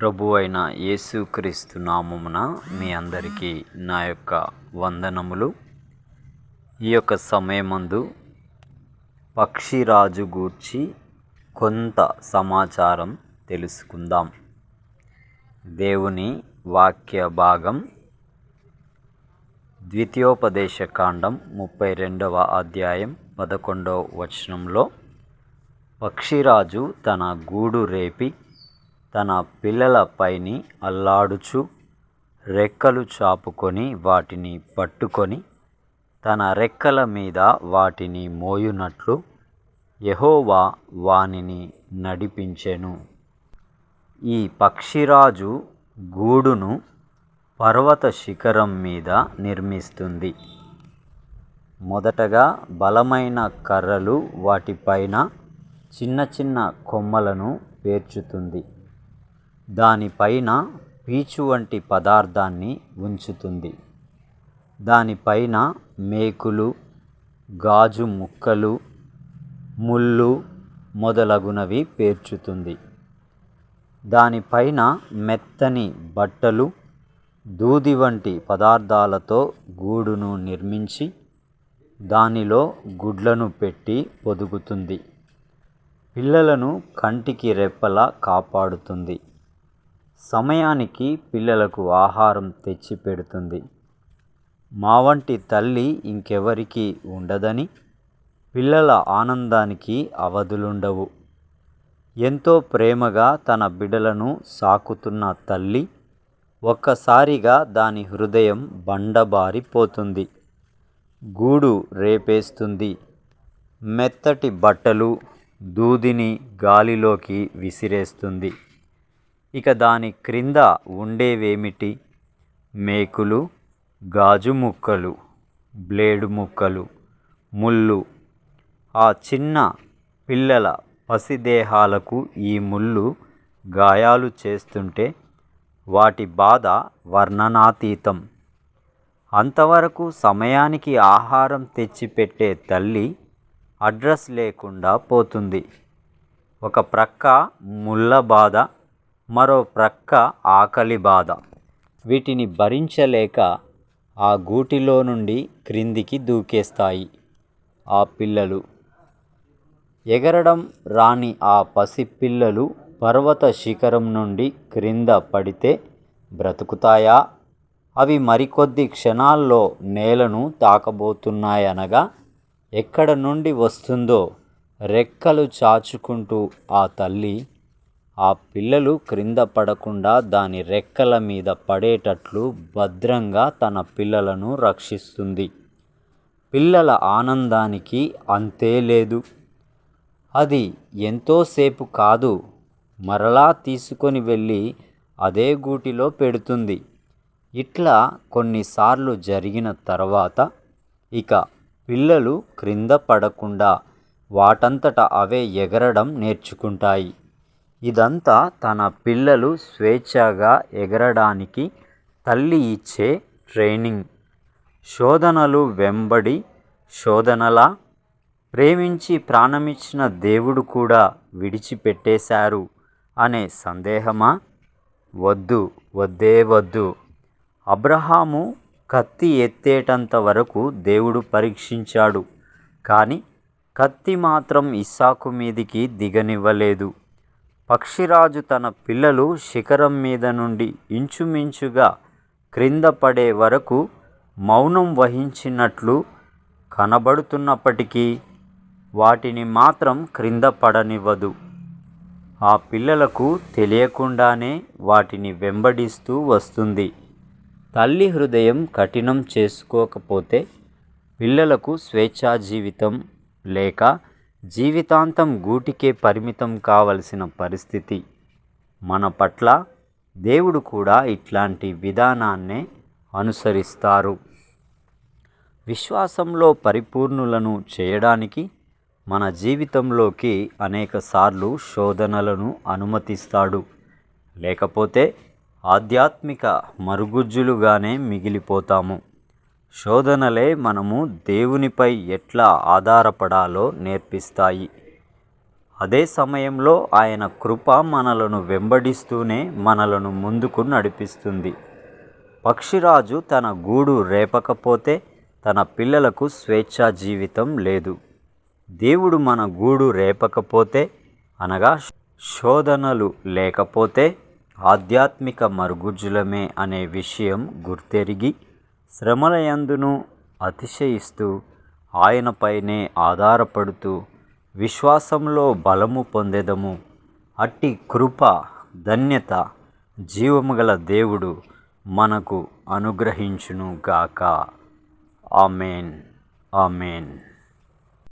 ప్రభు అయిన యేసుక్రీస్తు నామమున మీ అందరికీ నా యొక్క వందనములు. ఈ యొక్క సమయమందు పక్షిరాజు గూర్చి కొంత సమాచారం తెలుసుకుందాం. దేవుని వాక్య భాగం ద్వితీయోపదేశకాండం ముప్పై రెండవ అధ్యాయం పదకొండవ వచనంలో పక్షిరాజు తన గూడు రేపి తన పిల్లలపైని అల్లాడుచు రెక్కలు చాపుకొని వాటిని పట్టుకొని తన రెక్కల మీద వాటిని మోయునట్లు యెహోవా వానిని నడిపించెను. ఈ పక్షిరాజు గూడును పర్వత శిఖరం మీద నిర్మిస్తుంది. మొదటగా బలమైన కర్రలు వాటిపైన చిన్న చిన్న కొమ్మలను పేర్చుతుంది. దానిపైన పీచు వంటి పదార్థాన్ని ఉంచుతుంది. దానిపైన మేకులు గాజు ముక్కలు ముళ్ళు మొదలగునవి పేర్చుతుంది. దానిపైన మెత్తని బట్టలు దూది వంటి పదార్థాలతో గూడును నిర్మించి దానిలో గుడ్లను పెట్టి పొదుగుతుంది. పిల్లలను కంటికి రెప్పలా కాపాడుతుంది. సమయానికి పిల్లలకు ఆహారం తెచ్చి పెడుతుంది. మా వంటి తల్లి ఇంకెవరికి ఉండదని పిల్లల ఆనందానికి అవధులుండవు. ఎంతో ప్రేమగా తన బిడ్డలను సాకుతున్న తల్లి ఒక్కసారిగా దాని హృదయం బండబారిపోతుంది. గూడు రేపేస్తుంది. మెత్తటి బట్టలు దూదిని గాలిలోకి విసిరేస్తుంది. ఇక దాని క్రింద ఉండేవేమిటి? మేకులు గాజు ముక్కలు బ్లేడు ముక్కలు ముళ్ళు. ఆ చిన్న పిల్లల పసిదేహాలకు ఈ ముళ్ళు గాయాలు చేస్తుంటే వాటి బాధ వర్ణనాతీతం. అంతవరకు సమయానికి ఆహారం తెచ్చిపెట్టే తల్లి అడ్రస్ లేకుండా పోతుంది. ఒక ప్రక్క ముళ్ళ బాధ మరో ప్రక్క ఆకలి బాధ. వీటిని భరించలేక ఆ గూటిలో నుండి క్రిందికి దూకేస్తాయి ఆ పిల్లలు. ఎగరడం రాని ఆ పసిపిల్లలు పర్వత శిఖరం నుండి క్రింద పడితే బ్రతుకుతాయా? అవి మరికొద్ది క్షణాల్లో నేలను తాకబోతున్నాయనగా ఎక్కడ నుండి వస్తుందో రెక్కలు చాచుకుంటూ ఆ తల్లి ఆ పిల్లలు క్రింద పడకుండా దాని రెక్కల మీద పడేటట్లు భద్రంగా తన పిల్లలను రక్షిస్తుంది. పిల్లల ఆనందానికి అంతే లేదు. అది ఎంతోసేపు కాదు మరలా తీసుకొని వెళ్ళి అదే గూటిలో పెడుతుంది. ఇట్లా కొన్నిసార్లు జరిగిన తర్వాత ఇక పిల్లలు క్రింద పడకుండా వాటంతట అవే ఎగరడం నేర్చుకుంటాయి. ఇదంతా తన పిల్లలు స్వేచ్ఛగా ఎగరడానికి తల్లి ఇచ్చే ట్రైనింగ్. శోధనలు వెంబడి శోధనలా ప్రేమించి ప్రాణమిచ్చిన దేవుడు కూడా విడిచిపెట్టేశారు అనే సందేహమా? వద్దు వద్దే వద్దు. అబ్రహాము కత్తి ఎత్తేటంత వరకు దేవుడు పరీక్షించాడు కానీ కత్తి మాత్రం ఇస్సాకు మీదికి దిగనివ్వలేదు. పక్షిరాజు తన పిల్లలు శిఖరం మీద నుండి ఇంచుమించుగా క్రింద పడే వరకు మౌనం వహించినట్లు కనబడుతున్నప్పటికీ వాటిని మాత్రం క్రింద పడనివ్వదు. ఆ పిల్లలకు తెలియకుండానే వాటిని వెంబడిస్తూ వస్తుంది. తల్లి హృదయం కఠినం చేసుకోకపోతే పిల్లలకు స్వేచ్ఛా జీవితం లేక జీవితాంతం గూటికే పరిమితం కావలసిన పరిస్థితి మన పట్ల దేవుడు కూడా ఇట్లాంటి విధానాన్నే అనుసరిస్తారు. విశ్వాసంలో పరిపూర్ణులను చేయడానికి మన జీవితంలోకి అనేకసార్లు శోధనలను అనుమతిస్తాడు. లేకపోతే ఆధ్యాత్మిక మరుగుజ్జులుగానే మిగిలిపోతాము. శోధనలే మనము దేవునిపై ఎట్లా ఆధారపడాలో నేర్పిస్తాయి. అదే సమయంలో ఆయన కృప మనలను వెంబడిస్తూనే మనలను ముందుకు నడిపిస్తుంది. పక్షిరాజు తన గూడు రేపకపోతే తన పిల్లలకు స్వేచ్ఛా జీవితం లేదు. దేవుడు మన గూడు రేపకపోతే అనగా శోధనలు లేకపోతే ఆధ్యాత్మిక మరుగుజ్జులమే అనే విషయం గుర్తెరిగి శ్రమలయందును అతిశయిస్తూ ఆయనపైనే ఆధారపడుతూ విశ్వాసంలో బలము పొందెదము. అట్టి కృప ధన్యత జీవము గల దేవుడు మనకు అనుగ్రహించును గాక ఆమెన్. ఆమెన్.